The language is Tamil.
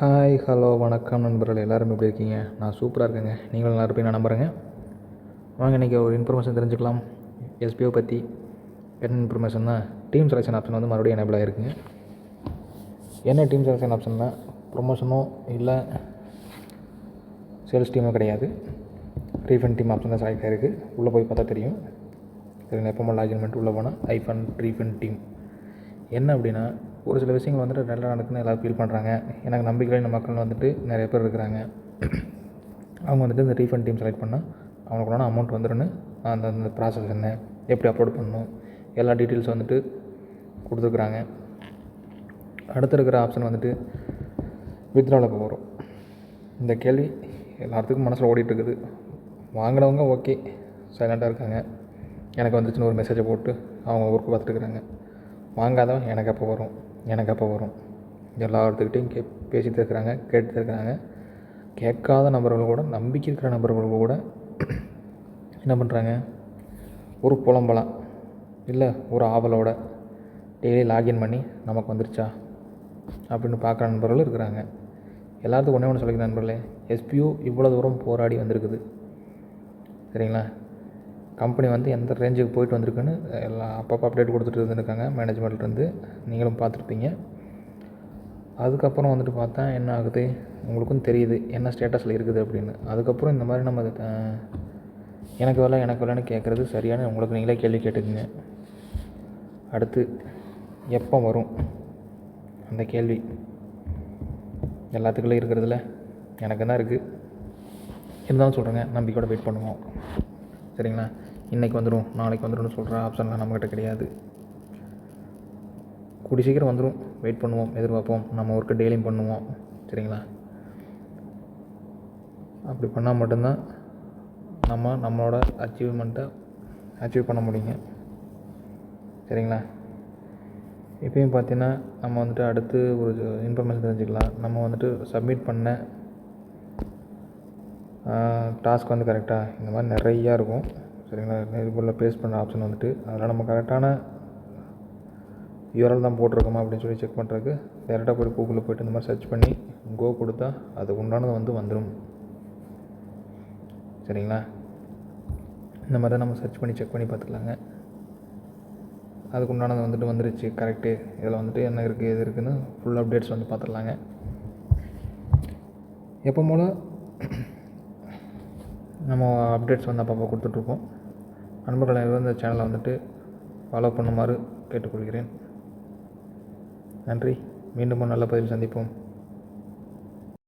ஹாய் ஹலோ வணக்கம் நண்பர்கள். எல்லோரும் எப்படி இருக்கீங்க? நான் சூப்பராக இருக்கேங்க. நீங்களும் நல்லா இருப்பீங்க நான் நம்புகிறேங்க வாங்க இன்றைக்கி ஒரு இன்ஃபர்மேஷன் தெரிஞ்சுக்கலாம். எஸ்பிஓ பற்றி என்ன இன்ஃபர்மேஷன்னா டீம் செலெக்ஷன் ஆப்ஷன் வந்து மறுபடியும் எனபிள் ஆகிருக்குங்க என்ன டீம் செலெக்ஷன் ஆப்ஷன்னா ப்ரொமோஷனோ இல்லை சேல்ஸ் டீமோ கிடையாது. ரீஃபண்ட் டீம் ஆப்ஷன் தான் செலக்ட் ஆகிருக்கு உள்ளே போய் பார்த்தா தெரியும். சரி எப்போ லாகின் பண்ணிட்டு உள்ளே போனால் ஐஃபன் ரீஃபண்ட் டீம் என்ன அப்படின்னா ஒரு சில விஷயங்கள் வந்துட்டு நல்லா நடக்குன்னு எல்லோரும் ஃபீல் பண்ணுறாங்க எனக்கு நம்பிக்கையான மக்கள் வந்துட்டு நிறைய பேர் இருக்கிறாங்க. அவங்க வந்துட்டு இந்த ரீஃபண்ட் டீம் செலக்ட் பண்ணால் அவனுக்குள்ளான அமௌண்ட் வந்துடும்னு அந்த அந்த ப்ராசஸ் என்ன எப்படி அப்லோட் பண்ணணும் எல்லா டீட்டெயில்ஸ் வந்துட்டு கொடுத்துருக்குறாங்க. அடுத்து இருக்கிற ஆப்ஷன் வந்துட்டு வித்ராவில் வரும். இந்த கேள்வி எல்லாத்துக்கும் மனசில் ஓடிட்டுருக்குது வாங்கினவங்க ஓகே சைலண்ட்டாக இருக்காங்க. எனக்கு வந்துச்சுன்னு ஒரு மெசேஜை போட்டு அவங்க ஒர்க் பார்த்துட்டுருக்குறாங்க வாங்காதவன் எனக்கு எப்போ வரும். எனக்கு அப்போ வரும். எல்லாத்துக்கிட்டையும் கே பேசிகிட்டு இருக்கிறாங்க கேட்டுட்டு இருக்கிறாங்க கேட்காத நபர்கள் கூட நம்பிக்கை இருக்கிற நபர்கள் கூட என்ன பண்ணுறாங்க ஒரு புலம்பலாம். இல்லை ஒரு ஆவலோட டெய்லி லாகின் பண்ணி நமக்கு வந்துருச்சா? அப்படின்னு பார்க்குற நண்பர்களும் இருக்கிறாங்க. எல்லாத்துக்கும் ஒன்றே ஒன்று சொல்லிக்கிற நண்பர்களே. எஸ்பியூ இவ்வளோ தூரம் போராடி வந்திருக்குது. சரிங்களா? கம்பெனி வந்து எந்த ரேஞ்சுக்கு போயிட்டு வந்திருக்குன்னு எல்லாம் அப்பப்போ அப்டேட் கொடுத்துட்டு இருந்துருக்காங்க மேனேஜ்மெண்ட்லேருந்து நீங்களும் பார்த்துருப்பீங்க. அதுக்கப்புறம் வந்துட்டு பார்த்தா என்ன ஆகுது? உங்களுக்கும் தெரியுது. என்ன ஸ்டேட்டஸில் இருக்குது அப்படின்னு. அதுக்கப்புறம் இந்த மாதிரி நம்ம எனக்கு வேலை எனக்கு வேலைன்னு கேட்குறது சரியான உங்களுக்கு நீங்களே கேள்வி கேட்டுக்குங்க. அடுத்து எப்போ வரும்? அந்த கேள்வி. எல்லாத்துக்குள்ளே இருக்கிறதுல எனக்கு தான் இருக்குது இருந்தாலும் சொல்கிறேங்க நம்பிக்கையோட வெயிட் பண்ணுவோம். சரிங்களா இன்றைக்கி வந்துடும் நாளைக்கு வந்துடும்னு சொல்கிற ஆப்ஷன்லாம் நம்மக்கிட்ட கிடையாது. கூடி சீக்கிரம் வந்துடும் வெயிட் பண்ணுவோம் எதிர்பார்ப்போம். நம்ம ஒர்க்கு டெய்லியும் பண்ணுவோம். சரிங்களா? அப்படி பண்ணால் மட்டும்தான் நம்ம நம்மளோட அச்சீவ்மெண்ட்டை அச்சீவ் பண்ண முடியுங்க. சரிங்களா? இப்பயும் பார்த்தீங்கன்னா நம்ம வந்துட்டு அடுத்து ஒரு இன்ஃபர்மேஷன் தெரிஞ்சுக்கலாம். நம்ம வந்துட்டு சப்மிட் பண்ண டாஸ்க் வந்து கரெக்டாக இந்த மாதிரி நிறையா இருக்கும். சரிங்களா? இது போல் பேஸ்ட் பண்ண ஆப்ஷன் வந்துட்டு. அதில் நம்ம கரெக்டான யூஆர்எல் தான் போட்டிருக்கோமா அப்படின்னு சொல்லி செக் பண்ணுறதுக்கு டேரெக்டாக போய் கூகுளில் போய்ட்டு இந்த மாதிரி சர்ச் பண்ணி கோ கொடுத்தா அதுக்கு உண்டானது வந்து வந்துடும் சரிங்களா? இந்த மாதிரி தான் நம்ம சர்ச் பண்ணி செக் பண்ணி பார்த்துக்கலாங்க. அதுக்கு உண்டானது வந்துட்டு வந்துருச்சு. கரெக்டு இதில் வந்துட்டு என்ன இருக்குது எது இருக்குதுன்னு ஃபுல் அப்டேட்ஸ் வந்து பார்த்துடலாங்க. எப்போ போல் நம்ம அப்டேட்ஸ் வந்து அப்பப்போ கொடுத்துட்ருக்கோம். நண்பர்கள் அனைவரும் இந்த சேனலை வந்துட்டு ஃபாலோ பண்ணுமாறு கேட்டுக்கொள்கிறேன். நன்றி. மீண்டும் நல்ல பதிவில் சந்திப்போம்.